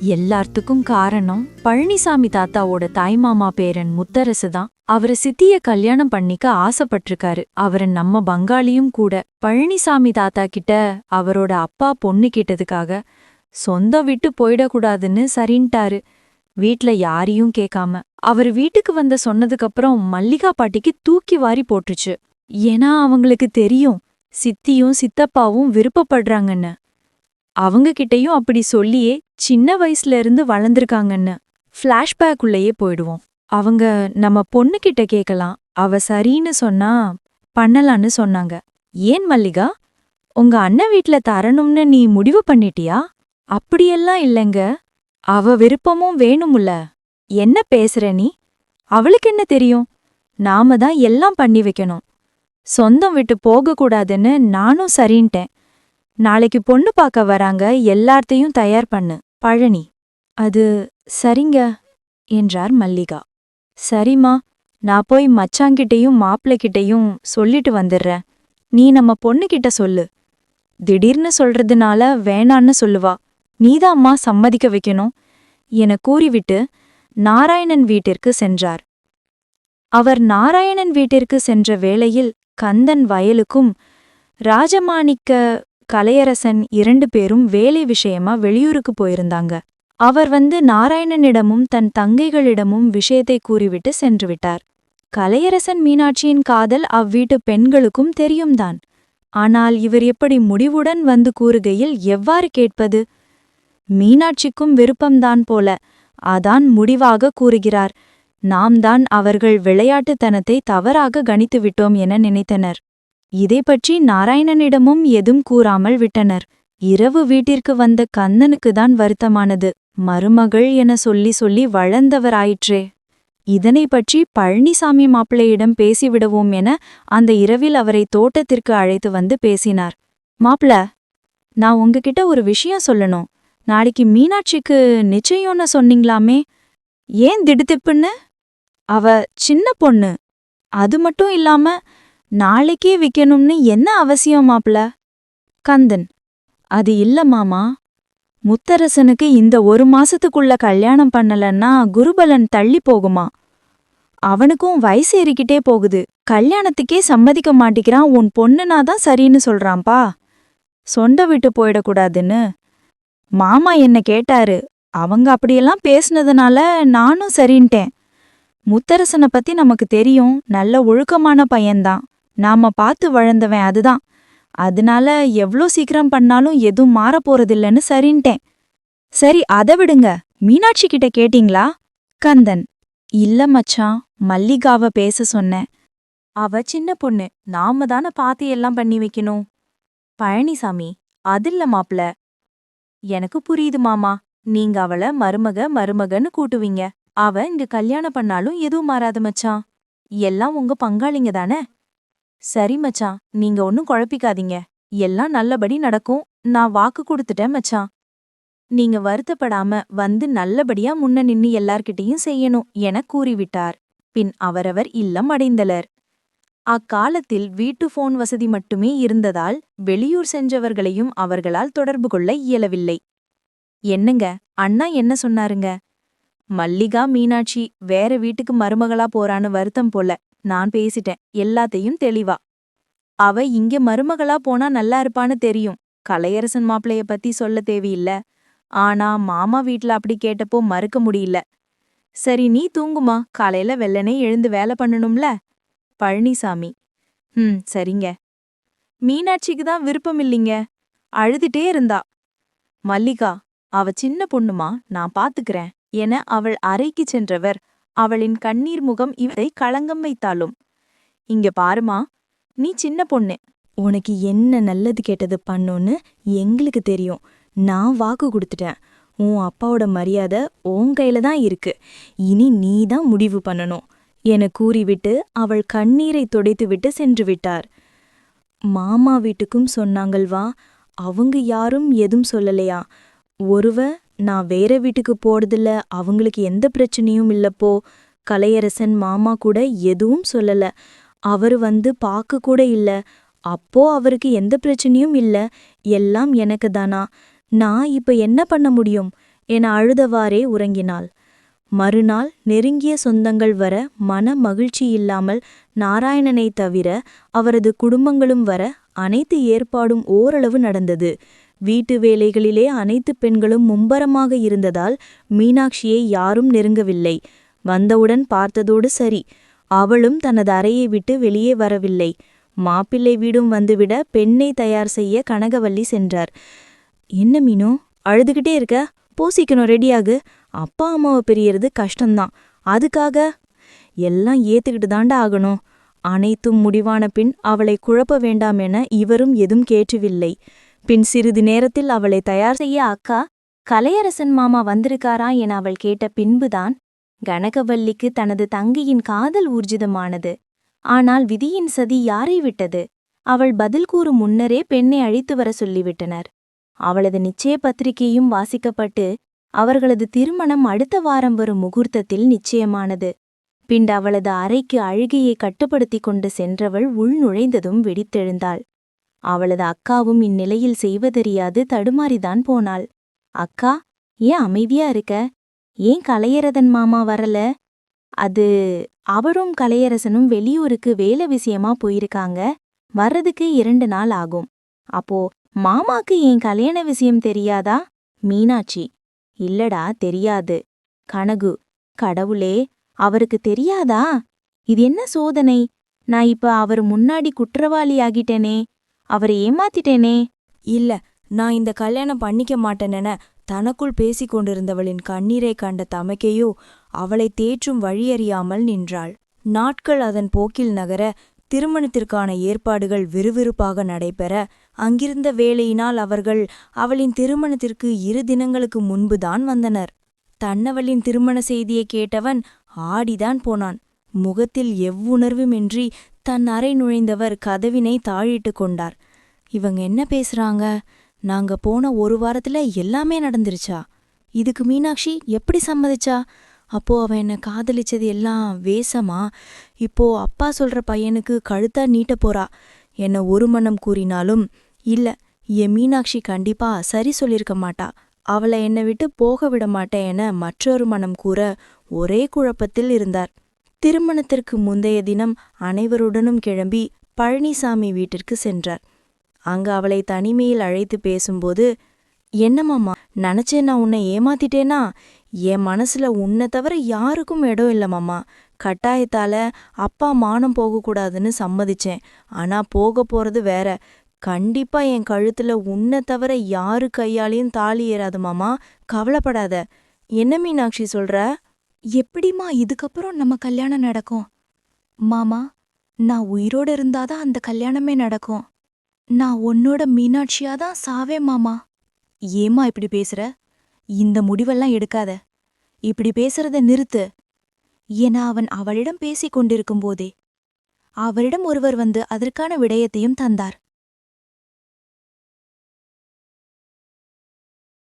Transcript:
எல்லாத்துக்கும் காரணம் பழனிசாமி தாத்தாவோட தாய்மாமா பேரன் முத்தரசு தான். அவரு சித்திய கல்யாணம் பண்ணிக்க ஆசைப்பட்டிருக்காரு. அவரு நம்ம பங்காளியும் கூட. பழனிசாமி தாத்தா கிட்ட அவரோட அப்பா பொண்ணு கேட்டதுக்காக சொந்தம் விட்டு போயிடக்கூடாதுன்னு சரின்ட்டாரு. வீட்ல யாரையும் கேட்காம. அவர் வீட்டுக்கு வந்த சொன்னதுக்கப்புறம் மல்லிகா பாட்டிக்கு தூக்கி வாரி போட்டுச்சு. ஏன்னா அவங்களுக்கு தெரியும் சித்தியும் சித்தப்பாவும் விருப்பப்படுறாங்கன்னு. அவங்க கிட்டயும் அப்படி சொல்லியே சின்ன வயசுல இருந்து வளர்ந்துருக்காங்கன்னு. ஃப்ளாஷ்பேக் உள்ளேயே போயிடுவோம். அவங்க நம்ம பொண்ணு கிட்ட கேக்கலாம். அவ சரின்னு சொன்னா பண்ணலான்னு சொன்னாங்க. ஏன் மல்லிகா? உங்க அண்ணன் வீட்ல தரணும்னு நீ முடிவு பண்ணிட்டியா? அப்படியெல்லாம் இல்லைங்க. அவ விருப்பமும் வேணுமுல்ல. என்ன பேசுற நீ? அவளுக்கு என்ன தெரியும்? நாம தான் எல்லாம் பண்ணி வைக்கணும். சொந்தம் விட்டு போகக்கூடாதுன்னு நானும் சரின்ட்டேன். நாளைக்கு பொண்ணு பார்க்க வராங்க எல்லார்த்தையும் தயார் பண்ணு. பழனி. அது சரிங்க என்றார் மல்லிகா. சரிம்மா நான் போய் மச்சாங்கிட்டயும் மாப்பிள்ளைகிட்டையும் சொல்லிட்டு வந்துடுறேன் நீ நம்ம பொண்ணுகிட்ட சொல்லு. திடீர்னு சொல்றதுனால வேணான்னு சொல்லுவா. நீதாம்மா சம்மதிக்க வைக்கணும் என கூறிவிட்டு நாராயணன் வீட்டிற்கு சென்றார். அவர் நாராயணன் வீட்டிற்கு சென்ற வேளையில் கந்தன் வயலுக்கும் ராஜமாணிக்க கலையரசன் இரண்டு பேரும் வேலை விஷயமா வெளியூருக்கு போயிருந்தாங்க. அவர் வந்து நாராயணனிடமும் தன் தங்கைகளிடமும் விஷயத்தை கூறிவிட்டு சென்று விட்டார் கலையரசன் மீனாட்சியின் காதல் அவ்வீட்டு பெண்களுக்கும் தெரியும்தான். ஆனால் இவர் எப்படி முடிவுடன் வந்து கூறுகையில் எவ்வாறு கேட்பது? மீனாட்சிக்கும் விருப்பம்தான் போல. அதான் முடிவாக கூறுகிறார். நாம் தான் அவர்கள் விளையாட்டுத்தனத்தை தவறாக கணித்து விட்டோம் என நினைத்தனர். இதை பற்றி நாராயணனிடமும் எதும் கூறாமல் விட்டனர். இரவு வீட்டிற்கு வந்த கண்ணனுக்கு தான் வருத்தமானது. மருமகள் என சொல்லி சொல்லி வளர்ந்தவராயிற்றே. இதனை பற்றி பழனிசாமி மாப்பிள்ளையிடம் பேசிவிடுவோம் என அந்த இரவில் அவரை தோட்டத்திற்கு அழைத்து வந்து பேசினார். மாப்ள நான் உங்ககிட்ட ஒரு விஷயம் சொல்லணும். நாளைக்கு மீனாட்சிக்கு நிச்சயம்னு சொன்னீங்களாமே. ஏன் திடுதிப்புன்னு? அவ சின்ன பொண்ணு. அது மட்டும் இல்லாம நாளைக்கே விக்கணும்னு என்ன அவசியம் மாப்ள கந்தன். அது இல்ல மாமா. முத்தரசனுக்கு இந்த ஒரு மாசத்துக்குள்ள கல்யாணம் பண்ணலன்னா குருபலன் தள்ளி போகுமா? அவனுக்கும் வயசு ஏறிக்கிட்டே போகுது. கல்யாணத்துக்கே சம்மதிக்க மாட்டிக்கிறான் உன் பொண்ணுனா தான் சரின்னு சொல்றான்பா? சொண்ட விட்டு போயிடக்கூடாதுன்னு. மாமா என்ன கேட்டாரு. அவங்க அப்படியெல்லாம் பேசுனதுனால நானும் சரின்ட்டேன். முத்தரசனை பத்தி நமக்கு தெரியும். நல்ல ஒழுக்கமான பையன்தான். நாம பார்த்து வளர்ந்தவன் அதுதான். அதனால எவ்ளோ சீக்கிரம் பண்ணாலும் எதுவும் மாறப்போறதில்லன்னு சரின்ட்டேன். சரி அதை விடுங்க. மீனாட்சி கிட்ட கேட்டீங்களா? கந்தன். இல்ல மச்சான் மல்லிகாவ பேச சொன்னேன். அவ சின்ன பொண்ணு நாம தானே பாத்து எல்லாம் பண்ணி வைக்கணும். பழனிசாமி அதில்ல மாப்ள. எனக்கு புரியுது மாமா நீங்க அவள மருமக மருமகன்னு கூட்டுவீங்க. அவ இங்க கல்யாணம் பண்ணாலும் எதுவும் மாறாது மச்சான். எல்லாம் உங்க பங்காளிங்க தானே. சரி மச்சான். நீங்க ஒன்னும் குழப்பிக்காதீங்க. எல்லாம் நல்லபடி நடக்கும். நான் வாக்கு கொடுத்துட்டேன் மச்சான். நீங்க வருத்தப்படாம வந்து நல்லபடியா முன்ன நின்னு எல்லார்கிட்டயும் செய்யணும் என கூறிவிட்டார். பின் அவரவர் இல்லம் அடைந்தலர் அக்காலத்தில் வீட்டு போன் வசதி மட்டுமே இருந்ததால் வெளியூர் சென்றவர்களையும் அவர்களால் தொடர்பு கொள்ள இயலவில்லை. என்னங்க? அண்ணா என்ன சொன்னாருங்க? மல்லிகா மீனாட்சி வேற வீட்டுக்கு மருமகளா போறான்னு வருத்தம் போல. நான் பேசிட்டேன். எல்லாத்தையும் தெளிவா. அவ இங்க மருமகளா போனா நல்லா இருப்பான்னு தெரியும். கலையரசன் மாப்பிளைய பத்தி சொல்ல தேவையில்ல. ஆனா மாமா வீட்ல அப்படி கேட்டப்போ மறுக்க முடியல. சரி நீ தூங்குமா? காலையில வெள்ளனே எழுந்து வேலை பண்ணணும்ல? பழனிசாமி. ம் சரிங்க. மீனாட்சிக்கு தான் விருப்பம் இல்லைங்க. அழுதுட்டே இருந்தா. மல்லிகா அவ சின்ன பொண்ணுமா? நான் பாத்துக்கிறேன். என அவள் அறைக்கு சென்றவர். அவளின் கண்ணீர் முகம் இவரை களங்கம் வைத்தாலும். இங்க பாருமா நீ சின்ன பொண்ணு. உனக்கு என்ன நல்லது கெட்டது பண்ணுன்னு எங்களுக்கு தெரியும். நான் வாக்கு கொடுத்துட்டேன். உன் அப்பாவோட மரியாதை உன் கையில தான் இருக்கு. இனி நீ தான் முடிவு பண்ணணும். என கூறிவிட்டு அவள் கண்ணீரை துடைத்துவிட்டு சென்று விட்டார். மாமா வீட்டுக்கும் சொன்னாங்கள்வா அவங்க யாரும் எதுவும் சொல்லலையா? ஒருவ நான் வேற வீட்டுக்கு போறதுல அவங்களுக்கு எந்த பிரச்சனையும் இல்லப்போ கலையரசன் மாமா கூட எதுவும் சொல்லல. அவரு வந்து பார்க்க கூட இல்ல. அப்போ அவருக்கு எந்த பிரச்சனையும் இல்ல. எல்லாம் எனக்கு தானா. நான் இப்ப என்ன பண்ண முடியும்? என அழுதவாறே உறங்கினாள். மறுநாள் நெருங்கிய சொந்தங்கள் வர மன மகிழ்ச்சி இல்லாமல் நாராயணனைத் தவிர அவரது குடும்பங்களும் வர அனைத்து ஏற்பாடும் ஓரளவு நடந்தது. வீட்டு வேலைகளிலே அனைத்து பெண்களும் மும்பரமாக இருந்ததால் மீனாட்சியை யாரும் நெருங்கவில்லை. வந்தவுடன் பார்த்ததோடு சரி. அவளும் தனது அறையை விட்டு வெளியே வரவில்லை. மாப்பிள்ளை வீடும் வந்துவிட பெண்ணை தயார் செய்ய கனகவல்லி சென்றார். என்ன மீனோ? அழுதுகிட்டே இருக்க? பூசிக்கணும் ரெடியாகு. அப்பா அம்மாவை பிரியறது கஷ்டம்தான். அதுக்காக? எல்லாம் ஏத்துக்கிட்டு தாண்டா ஆகணும். அனைத்தும் முடிவான பின் அவளை குழப்ப வேண்டாம் என இவரும் எதும் கேட்டுவில்லை. பின் சிறிது நேரத்தில் அவளை தயார் செய்ய அக்கா கலையரசன் மாமா வந்திருக்காரா? என அவள் கேட்ட பின்புதான் கனகவல்லிக்கு தனது தங்கையின் காதல் ஊர்ஜிதமானது. ஆனால் விதியின் சதி யாரை விட்டது? அவள் பதில் கூறும் முன்னரே பெண்ணை அழைத்து வர சொல்லிவிட்டனர். அவளது நிச்சய பத்திரிகையும் வாசிக்கப்பட்டு அவர்களது திருமணம் அடுத்த வாரம் வரும் முகூர்த்தத்தில் நிச்சயமானது. பின் அவளது அறைக்கு அழுகையை கட்டுப்படுத்திக் கொண்டு சென்றவள் உள் நுழைந்ததும் வெடித்தெழுந்தாள். அவளது அக்காவும் இந்நிலையில் செய்வதறியாது தடுமாறிதான் போனாள். அக்கா ஏன் அமைதியா இருக்க? ஏன் கலையரதன் மாமா வரல? அது அவரும் கலையரசனும் வெளியூருக்கு வேலை விஷயமா போயிருக்காங்க. வர்றதுக்கு இரண்டு நாள் ஆகும். அப்போ மாமாக்கு என் கல்யாண விஷயம் தெரியாதா? மீனாட்சி இல்லடா தெரியாது. கனகு கடவுளே அவருக்கு தெரியாதா? இது என்ன சோதனை? நான் இப்ப அவர் முன்னாடி குற்றவாளி ஆகிட்டேனே. அவரை ஏமாத்திட்டேனே. இல்ல நான் இந்த கல்யாணம் பண்ணிக்க மாட்டேனென தனக்குள் பேசிக் கொண்டிருந்தவளின் கண்ணீரை கண்ட தமக்கையோ அவளை தேற்றும் வழியறியாமல் நின்றாள். நாட்கள் அதன் போக்கில் நகர திருமணத்திற்கான ஏற்பாடுகள் விறுவிறுப்பாக நடைபெற அங்கிருந்த வேலையினால் அவர்கள் அவளின் திருமணத்திற்கு இரு தினங்களுக்கு முன்புதான் வந்தனர். தன்னவளின் திருமண செய்தியை கேட்டவன் ஆடிதான் போனான். முகத்தில் எவ்வுணர்வுமின்றி தன் அறை நுழைந்தவர் கதவினை தாழிட்டு கொண்டார். இவங்க என்ன பேசுறாங்க? நாங்க போன ஒரு வாரத்துல எல்லாமே நடந்துருச்சா? இதுக்கு மீனாட்சி எப்படி சம்மதிச்சா? அப்போ அவ என்ன காதலிச்சது எல்லாம் வேஷமா? இப்போ அப்பா சொல்ற பையனுக்கு கழுத்தா நீட்ட போறா? என்ன ஒரு மனம் கூறினாலும் இல்ல என் மீனாட்சி கண்டிப்பா சரி சொல்லிருக்க மாட்டா. அவளை என்னை விட்டு போக விட மாட்டேன் என மற்றொரு மனம் கூற ஒரே குழப்பத்தில் இருந்தார். திருமணத்திற்கு முந்தைய தினம் அனைவருடனும் கிளம்பி பழனிசாமி வீட்டிற்கு சென்றார். அங்கு அவளை தனிமையில் அழைத்து பேசும்போது என்னமாம்மா நினச்சே நான் உன்னை ஏமாத்திட்டேனா? என் மனசுல உன்னை தவிர யாருக்கும் இடம் இல்லைம்மாம்மா. கட்டாயத்தால அப்பா மானம் போகக்கூடாதுன்னு சம்மதிச்சேன். ஆனா போக போறது வேற. கண்டிப்பா என் கழுத்துல உன்னை தவிர யாரு கையாலையும் தாலி ஏறாது மாமா கவலைப்படாத. என்ன மீனாட்சி சொல்ற? எப்படிம்மா இதுக்கப்புறம் நம்ம கல்யாணம் நடக்கும்? மாமா நான் உயிரோட இருந்தாதான் அந்த கல்யாணமே நடக்கும். நான் உன்னோட மீனாட்சியாதான் சாவே மாமா. ஏம்மா இப்படி பேசுற? இந்த முடிவெல்லாம் எடுக்காத. இப்படி பேசுறத நிறுத்து. என அவன் அவளிடம் பேசிக் கொண்டிருக்கும் போதே. அவரிடம் ஒருவர் வந்து அதற்கான விடயத்தையும் தந்தார்.